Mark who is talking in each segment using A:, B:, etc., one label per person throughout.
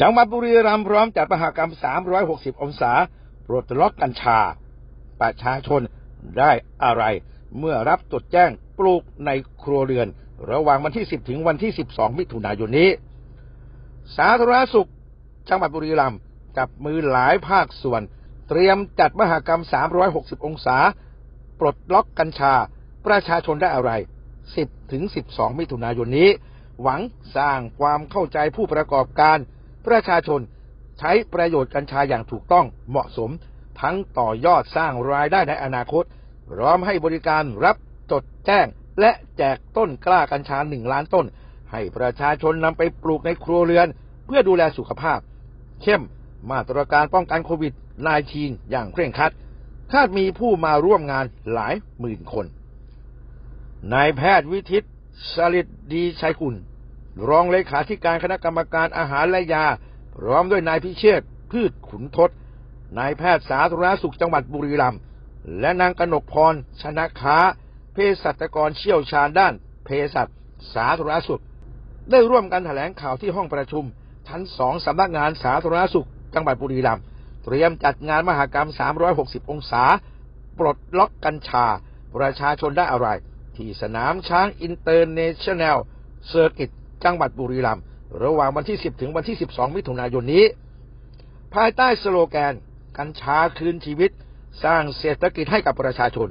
A: จังหวัดบุรีรัมย์พร้อมจัดมหากรรม 360 องศาปลดล็อกกัญชา ประชาชนได้อะไร เมื่อรับจดแจ้งปลูกในครัวเรือน ระหว่างวันที่ 10 ถึงวันที่ 12 มิถุนายนนี้ สาธารณสุข จังหวัดบุรีรัมย์กับมือหลายภาคส่วน เตรียมจัดมหากรรม 360 องศา ปลดล็อกกัญชา ประชาชนได้อะไร 10 ถึง 12 มิถุนายนนี้ หวังสร้างความเข้าใจผู้ประกอบการ ประชาชนใช้ประโยชน์กัญชาอย่างถูกต้องเหมาะสม ทั้งต่อยอดสร้างรายได้ในอนาคตพร้อมให้บริการรับจดแจ้ง และแจกต้นกล้ากัญชาหนึ่งล้านต้น ให้ประชาชนนำไปปลูกในครัวเรือน เพื่อดูแลสุขภาพ เข้มมาตรการป้องกันโควิด -19 อย่างเคร่งครัด คาดมีผู้มาร่วมงานหลายหมื่นคนนายแพทย์วิทิตสลิดดีชัยกุล รองเลขาธิการคณะกรรมการอาหารและยา พร้อมด้วยนายพิเชษพืชขุนทศนายแพทย์สาธารณสุขจังหวัดบุรีรัมย์และนางกนกพรชนะค้าเภสัชกรเชี่ยวชาญด้านเภสัชสาธารณสุข ได้ร่วมกันแถลงข่าวที่ห้องประชุม ชั้นสองสำนักงานสาธารณสุข จังหวัดบุรีรัมย์เตรียมจัดงานมหกรรม 360 องศา ปลดล็อกกัญชา ประชาชนได้อะไร ที่สนามช้างอินเตอร์เนชั่นแนลเซอร์กิต จังหวัดบุรีรัมย์ระหว่างวันที่ 10 ถึงวันที่ 12 มิถุนายนนี้ ภายใต้สโลแกน กัญชาคืนชีวิต สร้างเศรษฐกิจให้กับประชาชน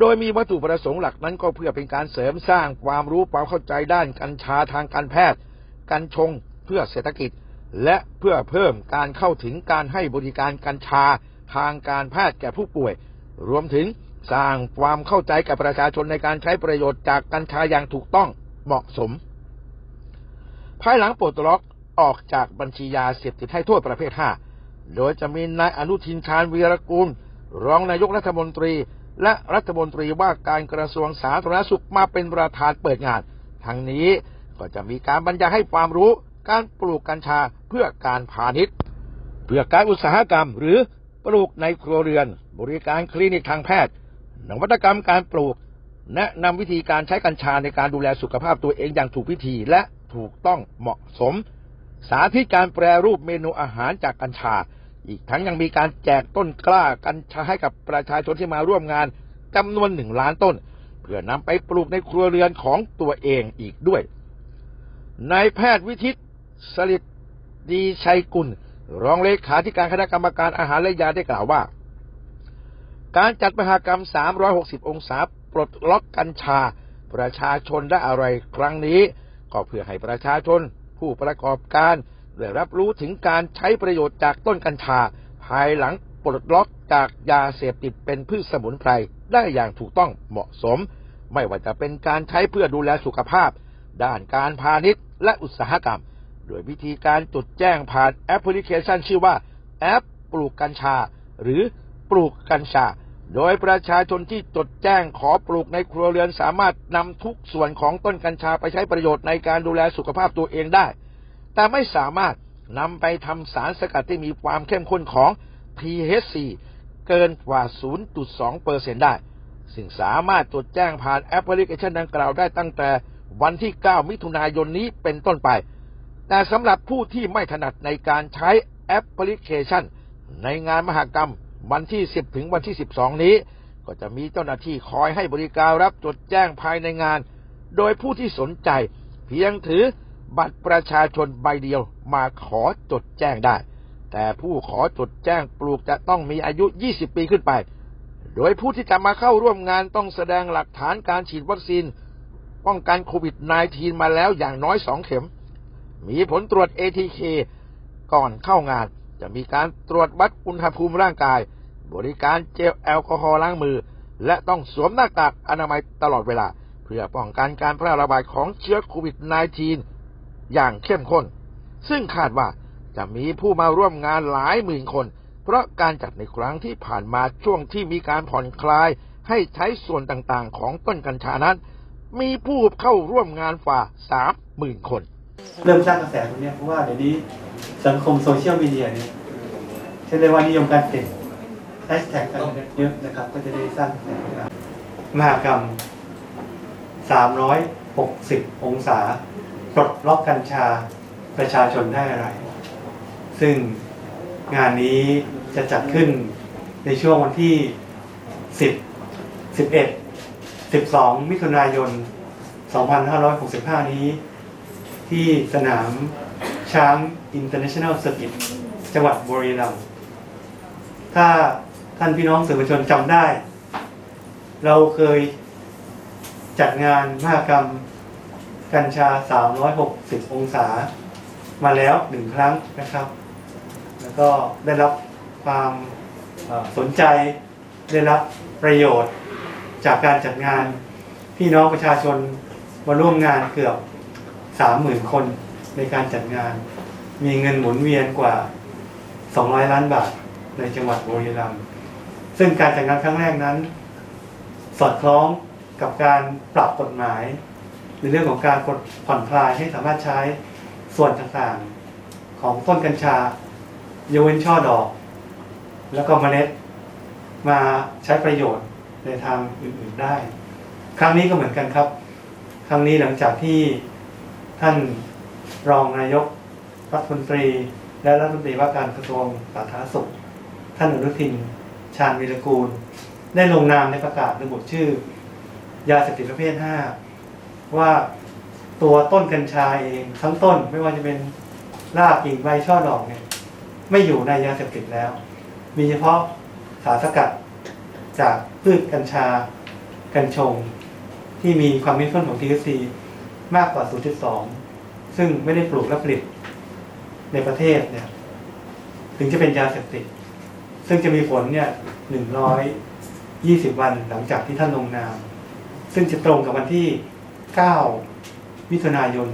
A: โดยมีวัตถุประสงค์หลักนั้นก็เพื่อเป็นการเสริมสร้างความรู้ความเข้าใจด้านกัญชาทางการแพทย์กัญชงเพื่อเศรษฐกิจ และเพื่อเพิ่มการเข้าถึงการให้บริการกัญชาทางการแพทย์แก่ผู้ป่วย รวมถึงสร้างความเข้าใจกับประชาชนในการใช้ประโยชน์จากกัญชาอย่างถูกต้องเหมาะสม ภายหลังปลดล็อกออกจากบัญชียาเสพติดให้โทษประเภท 5 โดยจะมีนายอนุทินชาญวีรกูล รองนายกรัฐมนตรี และรัฐมนตรีว่าการกระทรวงสาธารณสุขมาเป็นประธานเปิดงาน ทั้งนี้ก็จะมีการบรรยายให้ความรู้การปลูกกัญชาเพื่อการพาณิชย์ เพื่อการอุตสาหกรรม หรือปลูกในครัวเรือน บริการคลินิกทางแพทย์ นวัตกรรมการปลูก แนะนำวิธีการใช้กัญชาในการดูแลสุขภาพตัวเองอย่างถูกวิธีและ ถูกต้องเหมาะสม สาธิตการแปรรูปเมนูอาหารจากกัญชา อีกทั้งยังมีการแจกต้นกล้ากัญชาให้กับประชาชนที่มาร่วมงานจำนวนหนึ่งล้านต้น เพื่อนำไปปลูกในครัวเรือนของตัวเองอีกด้วยนายแพทย์วิทิตสลิดดีชัยกุล รองเลขาธิการคณะกรรมการอาหารและยาได้กล่าวว่า การจัดมหากรรม 360 องศาปลดล็อกกัญชา ประชาชนได้อะไรครั้งนี้ ก็เพื่อให้ประชาชน ผู้ประกอบการได้รับรู้ถึงการใช้ประโยชน์จากต้นกัญชา ภายหลังปลดล็อกจากยาเสพติดเป็นพืชสมุนไพรได้อย่างถูกต้องเหมาะสม ไม่ว่าจะเป็นการใช้เพื่อดูแลสุขภาพ ด้านการพาณิชย์และอุตสาหกรรม โดยวิธีการจดแจ้งผ่านแอปพลิเคชันชื่อว่า แอปปลูกกัญชา หรือปลูกกัญชา โดยประชาชนที่จดแจ้งขอปลูกในครัวเรือนสามารถนำทุกส่วนของต้นกัญชาไปใช้ประโยชน์ในการดูแลสุขภาพตัวเองได้ แต่ไม่สามารถนำไปทำสารสกัดที่มีความเข้มข้นของ THC เกินกว่า 0.2%ได้ ซึ่งสามารถจดแจ้งผ่านแอปพลิเคชันดังกล่าวได้ตั้งแต่วันที่ 9 มิถุนายนนี้เป็นต้นไป แต่สำหรับผู้ที่ไม่ถนัดในการใช้แอปพลิเคชัน ในงานมหกรรม วันที่ 10 ถึงวันที่ 12 นี้ ก็จะมีเจ้าหน้าที่คอยให้บริการรับจดแจ้งภายในงาน โดยผู้ที่สนใจเพียงถือบัตรประชาชนใบเดียวมาขอจดแจ้งได้ แต่ผู้ขอจดแจ้งปลูกจะต้องมีอายุ 20 ปีขึ้นไป โดยผู้ที่จะมาเข้าร่วมงานต้องแสดงหลักฐานการฉีดวัคซีน ป้องกันโควิด -19 มาแล้วอย่างน้อย 2 เข็ม มีผลตรวจ ATK ก่อนเข้างาน จะมีการตรวจวัดอุณหภูมิร่างกาย บริการเจลแอลกอฮอล์ล้างมือ และต้องสวมหน้ากากอนามัยตลอดเวลา เพื่อป้องกันการแพร่ระบาดของเชื้อโควิด -19 อย่างเข้มข้น ซึ่งคาดว่าจะมีผู้มาร่วมงานหลายหมื่นคน เพราะการจัดในครั้งที่ผ่านมาช่วงที่มีการผ่อนคลาย ให้ใช้ส่วนต่างๆ ของต้นกัญชานั้น มีผู้เข้าร่วมงานฝ่าสามหมื่นคน
B: เริ่มสร้างกระแสตรงเนี้ยเพราะว่าเดี๋ยวนี้ สังคมโซเชียลมีเดียเนี่ยใช้เรียกว่านิยมการติดแฮชแท็กกันเยอะนะครับ ก็จะได้สร้างกระแสนะครับมหากรรม 360 องศาปลดล็อกกัญชาประชาชนได้อะไร ซึ่งงานนี้จะจัดขึ้นในช่วงวันที่ 10 11 12 มิถุนายน 2565 นี้ ที่สนาม ช้าง International Circuit จังหวัดบุรีรัมย์ถ้าท่านพี่น้องสื่อมวลชนจำได้ เราเคยจัดงานมหกรรมกัญชา 360 องศา มาแล้วหนึ่งครั้งนะครับ แล้วก็ได้รับความสนใจได้รับประโยชน์จากการจัดงานพี่น้องประชาชนมาร่วมงานเกือบ 30,000 คน ในการจัดงาน มีเงินหมุนเวียนกว่า 200 ล้านบาทในจังหวัดบุรีรัมย์ซึ่งการจัดงานครั้งแรกนั้น สอดคล้องกับการปรับกฎหมาย ในเรื่องของการกดผ่อนคลายให้สามารถใช้ส่วนต่างๆ ของต้นกัญชายกเว้นช่อดอก แล้วก็เมล็ดมาใช้ประโยชน์ในทางอื่นๆได้ ครั้งนี้ก็เหมือนกันครับ ครั้งนี้หลังจากที่ท่าน รองนายกรัฐมนตรี และรัฐมนตรีว่าการกระทรวงสาธารณสุข ท่านอนุทิน ชาญวีรกูล ได้ลงนามในประกาศระบุชื่อ ยาเสพติดประเภท 5 ว่าตัวต้นกัญชาเองทั้งต้นไม่ว่าจะเป็นรากกิ่งใบช่อดอกเนี่ยไม่อยู่ในยาเสพติดแล้ว มีเฉพาะสารสกัดจากพืชกัญชากัญชง ที่มีความเข้มข้นของ THC มากกว่า 0.2 ซึ่งไม่ได้ปลูกและผลิตในประเทศเนี่ย ถึงจะเป็นยาเสพติด ซึ่งจะมีผลเนี่ย120วันหลังจากที่ท่านลงนาม ซึ่งจะตรงกับวันที่9มิถุนายน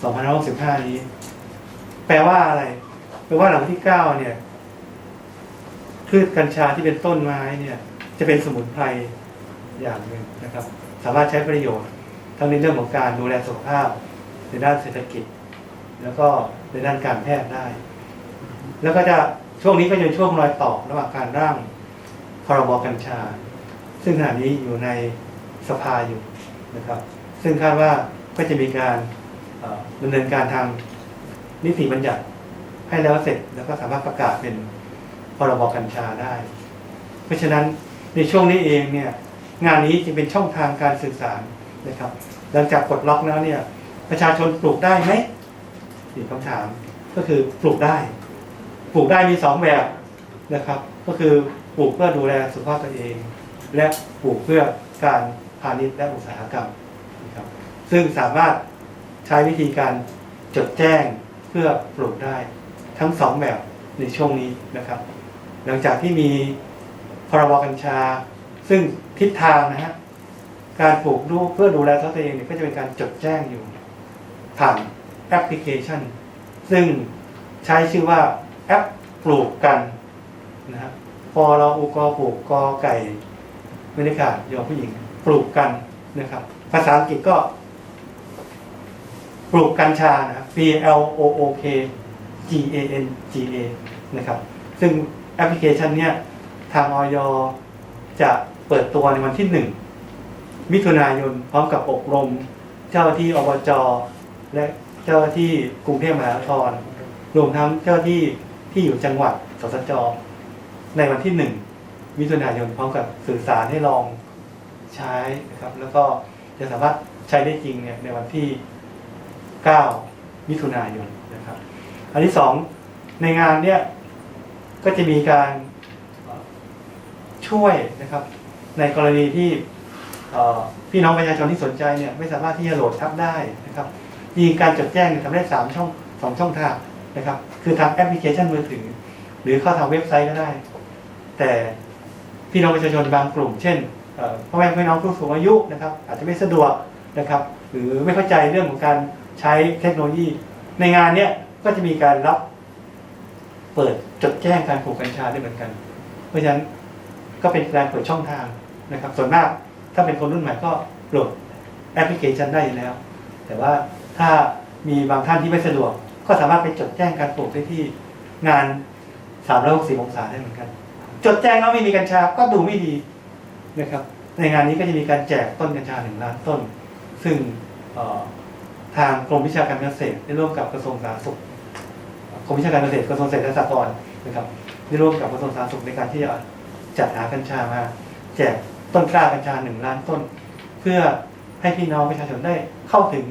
B: 2565นี้ แปลว่าอะไร แปลว่าหลังวันที่9เนี่ยพืชกัญชาที่เป็นต้นไม้เนี่ย จะเป็นสมุนไพรอย่างหนึ่งนะครับ สามารถใช้ประโยชน์ ทั้งในเรื่องของการดูแลสุขภาพ ในด้านเศรษฐกิจ แล้วก็ในด้านการแพทย์ได้ แล้วก็จะช่วงนี้ก็จะเป็นช่วงรอยต่อระหว่างการร่างพรบกัญชา ซึ่งขณะนี้อยู่ในสภาอยู่นะครับ ซึ่งคาดว่าก็จะมีการเอ่อดำเนินการทางนิติบัญญัติให้แล้วเสร็จแล้วก็สามารถประกาศเป็นพรบกัญชาได้ เพราะฉะนั้นในช่วงนี้เองเนี่ยงานนี้จึงเป็นช่องทางการสื่อสารนะครับ หลังจากกดล็อกแล้วเนี่ย ประชาชนปลูกได้ไหมอีกคำถามก็คือปลูกได้ ปลูกได้มีสองแบบนะครับ ก็คือปลูกเพื่อดูแลสุขภาพตัวเอง และปลูกเพื่อการพาณิชย์และอุตสาหกรรมนะครับซึ่งสามารถใช้วิธีการจดแจ้งเพื่อปลูกได้ ทั้งสองแบบในช่วงนี้นะครับ หลังจากที่มีพรบกัญชา ซึ่งทิศทางนะฮะการปลูกดูเพื่อดูแลตัวเองเนี่ยก็จะเป็นการจดแจ้งอยู่ ผ่านแอปพลิเคชัน ซึ่งใช้ชื่อว่าแอปปลูกกันนะฮะพอเราอุกอปลูกกอไก่บรรยากาศยอผู้หญิง ปลูกกันนะครับ ภาษาอังกฤษก็ ปลูกกัญชานะครับ P L O O K G A N G A นะครับ ซึ่งแอปพลิเคชันเนี้ยทางออยจะเปิดตัวในวันที่หนึ่งมิถุนายนพร้อมกับอบรม เจ้าที่อบจ และเจ้าหน้าที่กรุงเทพมหานครรวมทั้งเจ้าหน้าที่ที่อยู่จังหวัดสสจในวันที่หนึ่งมิถุนายนพร้อมกับสื่อสารให้ลองใช้นะครับ แล้วก็จะสามารถใช้ได้จริงเนี่ยในวันที่ 9 มิถุนายนนะครับ อันที่สองในงานเนี่ยก็จะมีการช่วยนะครับ ในกรณีที่พี่น้องประชาชนที่สนใจเนี่ยไม่สามารถที่จะโหลดทับได้นะครับ มีการจดแจ้งเนี่ยทำได้สามช่องสองช่องทางนะครับ คือทางแอปพลิเคชันมือถือ หรือเข้าทางเว็บไซต์ก็ได้ แต่พี่น้องประชาชนบางกลุ่ม เช่นพ่อแม่พี่น้องผู้สูงอายุนะครับ อาจจะไม่สะดวกนะครับ หรือไม่เข้าใจเรื่องของการใช้เทคโนโลยี ในงานเนี้ยก็จะมีการรับเปิดจดแจ้งการปลูกกัญชาได้เหมือนกัน เพราะฉะนั้นก็เป็นการเปิดช่องทางนะครับ ส่วนมากถ้าเป็นคนรุ่นใหม่ก็โหลดแอปพลิเคชันได้แล้ว แต่ว่า ถ้ามีบางท่านที่ไม่สะดวก ก็สามารถไปจดแจ้งการปลูกได้ที่งาน360องศาได้เหมือนกัน จดแจ้งแล้วไม่มีกัญชาก็ดูไม่ดีนะครับ ในงานนี้ก็จะมีการแจกต้นกัญชาหนึ่งล้านต้น ซึ่งทางกรมวิชาการเกษตรได้ร่วมกับกระทรวงสาธารณสุขกรมวิชาการเกษตรกระทรวงเกษตรและสหกรณ์นะครับได้ร่วมกับกระทรวงสาธารณสุขในการที่จะจัดหากัญชามา แจกต้นกล้ากัญชาหนึ่งล้านต้น เพื่อให้พี่น้องประชาชนได้เข้าถึง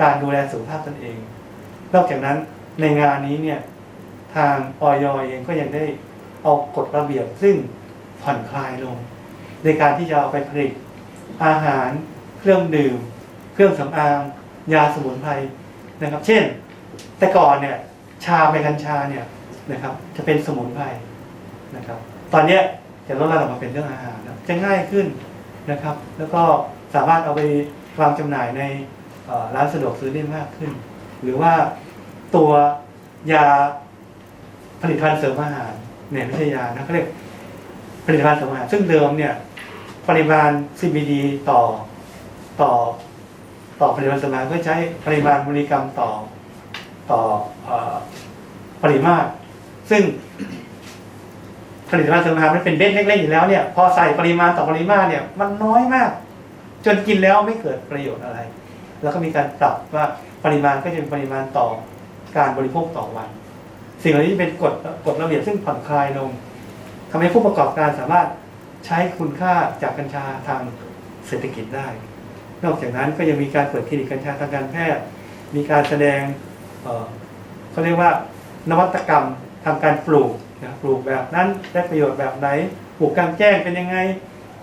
B: การดูแลสุขภาพตนเอง นอกจากนั้นในงานนี้เนี่ยทางออยเองก็ยังได้เอากฎระเบียบซึ่งผ่อนคลายลง ในการที่จะเอาไปผลิตอาหาร เครื่องดื่ม เครื่องสำอาง ยาสมุนไพรนะครับ เช่น แต่ก่อนเนี่ยชาใบกัญชาเนี่ยนะครับ จะเป็นสมุนไพรนะครับ ตอนนี้จะลดระดับมาเป็นเรื่องอาหารนะจะง่ายขึ้นนะครับ แล้วก็สามารถเอาไปวางจำหน่ายใน ร้านสะดวกซื้อได้มากขึ้น หรือว่าตัวยาผลิตภัณฑ์เสริมอาหารเนี่ยไม่ใช่ยานะเขาเรียกผลิตภัณฑ์เสริมอาหารซึ่งเดิมเนี่ยปริมาณ CBD ต่อต่อต่อผลิตภัณฑ์เสริมอาหารก็ใช้ปริมาณมิลลิกรัมต่อต่ออปริมาตร ซึ่งผลิตภัณฑ์เสริมอาหารมันเป็นเม็ดเล็กๆอยู่แล้วเนี่ยพอใส่ปริมาณต่อปริมาตรเนี่ยมันน้อยมาก จนกินแล้วไม่เกิดประโยชน์อะไร แล้วก็มีการปรับว่าปริมาณก็จะเป็นปริมาณต่อการบริโภคต่อวัน สิ่งเหล่านี้เป็นกฎกฎระเบียบซึ่งผ่อนคลายลงทำให้ผู้ประกอบการสามารถใช้คุณค่าจากกัญชาทางเศรษฐกิจได้ นอกจากนั้นก็ยังมีการเปิดคลินิกกัญชาทางการแพทย์ มีการแสดงเขาเรียกว่านวัตกรรมทาการปลูกนะปลูกแบบนั้นได้ประโยชน์แบบไหน ปลูกกลางแจ้งเป็นยังไง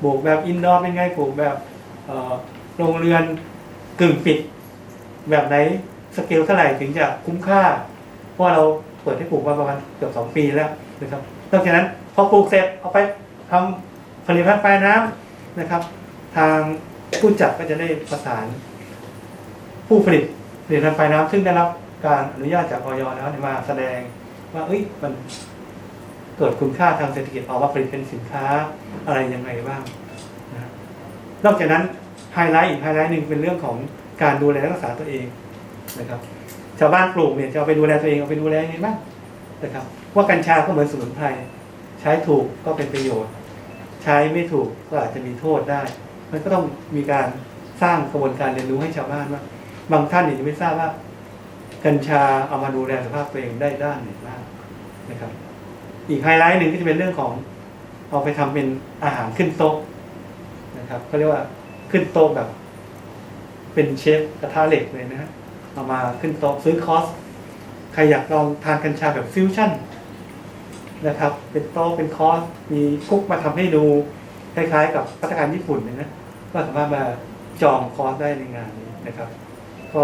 B: ปลูกแบบอินดอร์เป็นยังไง ปลูกแบบโรงเรือน กึ่งปิด แบบไหนสเกลเท่าไหร่ถึงจะคุ้มค่า เพราะเราเปิดให้ปลูกมาประมาณเกือบสองปีแล้วนะครับนอกจากนั้นพอปลูกเสร็จเอาไปทำผลิตภัณฑ์ปลายน้ำนะครับ ทางผู้จัดก็จะได้ประสาน ผู้ผลิตผลิตภัณฑ์ปลายน้ำซึ่งได้รับการอนุญาตจากออยแล้วมาแสดงว่าเอ้ยมันเกิดคุณค่าทางเศรษฐกิจออกมาผลิตเป็นสินค้าอะไรยังไงบ้างนะนอกจากนั้น ไฮไลท์อีกไฮไลท์หนึ่งเป็นเรื่องของการดูแลรักษาตัวเองนะครับชาวบ้านปลูกเนี่ยจะเอาไปดูแลตัวเองเอาไปดูแลยังไงบ้างนะครับว่ากัญชาก็เหมือนสมุนไพรใช้ถูกก็เป็นประโยชน์ ใช้ไม่ถูกก็อาจจะมีโทษได้ มันก็ต้องมีการสร้างกระบวนการเรียนรู้ให้ชาวบ้านว่า บางท่านเนี่ยจะไม่ทราบว่า กัญชาเอามาดูแลสภาพตัวเองได้ด้านไหนบ้างนะครับ อีกไฮไลท์หนึ่งก็จะเป็นเรื่องของเอาไปทำเป็นอาหารขึ้นโต๊ะนะครับเขาเรียกว่า ขึ้นโต๊ะแบบ เป็นเชฟกระทะเหล็กเลยนะฮะเอามาขึ้นโต๊ะซื้อคอร์สใครอยากลองทานกัญชาแบบฟิวชั่นนะครับ เป็นโต๊ะเป็นคอร์สมีคุกมาทำให้ดูคล้ายๆ กับพัฒการญี่ปุ่นเลยนะก็สามารถมาจองคอร์สได้ในงานนี้นะครับ ก็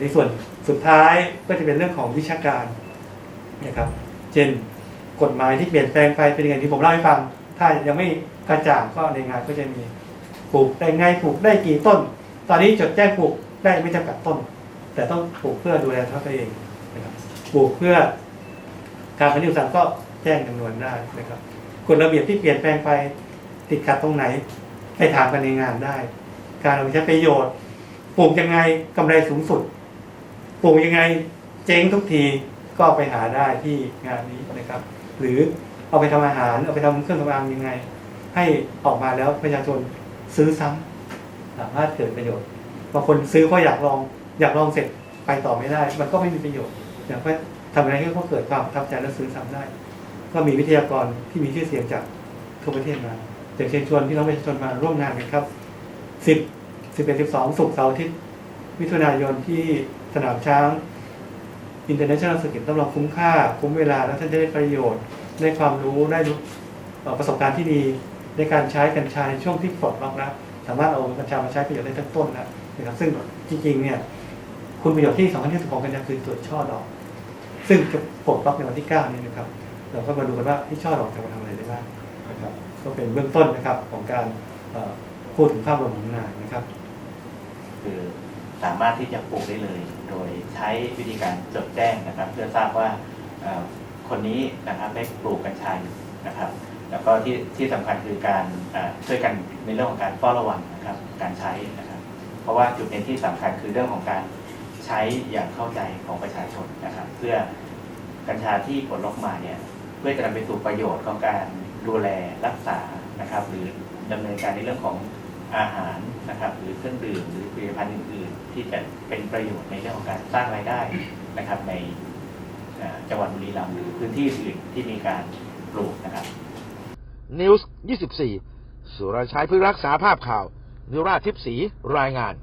B: ในส่วนสุดท้ายก็จะเป็นเรื่องของวิชาการนะครับ เช่นกฎหมายที่เปลี่ยนแปลงไปเป็นยังไงที่ผมเล่าให้ฟัง ถ้ายังไม่กระจ่างก็ในงานก็จะมี ปลูกได้ไงปลูกได้กี่ต้น ตอนนี้จดแจ้งปลูกได้ไม่จำกัดต้น แต่ต้องปลูกเพื่อดูแลตัวเองนะครับปลูกเพื่อการผลิตอุตสาหก็แจ้งจำนวนได้นะครับกฎระเบียบที่เปลี่ยนแปลงไปติดขัดตรงไหน ไปถามกันในงานได้ การเอาไปใช้ประโยชน์ปลูกยังไงกำไรสูงสุดปลูกยังไงเจ๊งทุกทีก็ไปหาได้ที่งานนี้นะครับ หรือเอาไปทำอาหารเอาไปทำเครื่องสำอางยังไง ให้ออกมาแล้วประชาชน ซื้อซ้ำสามารถเกิดประโยชน์บางคนซื้อเพราะอยากลองอยากลองเสร็จไปต่อไม่ได้ มันก็ไม่มีประโยชน์อยากไปทำอะไรให้เขาเกิดความทับใจและซื้อซ้ำได้ ก็มีวิทยากรที่มีชื่อเสียงจากทั่วประเทศมาจะเชิญชวนพี่น้องประชาชนมาร่วมงานกันครับ 10 11 12ศุกร์เสาร์อาทิตย์มิถุนายนที่สนามช้าง International Circuit ต้องรองคุ้มค่า คุ้มเวลาแล้วท่านจะได้ประโยชน์ ได้ความรู้ได้ประสบการณ์ที่ดี ในการใช้กัญชาในช่วงที่ปลดล็อกแล้วสามารถเอากัญชามาใช้ประโยชน์ได้ทั้งต้นแล้วนะครับซึ่งจริงๆเนี่ยคุณประโยชน์ที่สำคัญที่สุดของกัญชาคือตัวช่อดอก ซึ่งจะปลดล็อกในวันที่9นี้นะครับ เราก็มาดูกันว่าที่ช่อดอกจะมาทำอะไรได้บ้างนะครับก็เป็นเบื้องต้นนะครับของการพูดถึงภาพรวมของงานนะครับ
C: คือสามารถที่จะปลูกได้เลย โดยใช้วิธีการจดแจ้งนะครับ เพื่อทราบว่าคนนี้นะครับได้ปลูกกัญชาอยู่นะครับ แล้วก็ที่ที่สำคัญคือการช่วยกันในเรื่องของการเฝ้าระวังนะครับการใช้นะครับเพราะว่าจุดเด่นที่สำคัญคือเรื่องของการใช้อย่างเข้าใจของประชาชนนะครับ เพื่อกัญชาที่ปลดล็อกมาเนี่ยเพื่อจะนำไปสู่ประโยชน์ของการดูแลรักษานะครับ หรือดำเนินการในเรื่องของอาหารนะครับหรือเครื่องดื่มหรือผลิตภัณฑ์อื่น ๆ ที่จะเป็นประโยชน์ในเรื่องของการสร้างรายได้นะครับในจังหวัดบุรีรัมย์หรือพื้นที่อื่นที่มีการปลูกนะครับ
A: นิวส์24 สุรชัยเพื่อรักษาภาพข่าว นิราชทิพศีรายงาน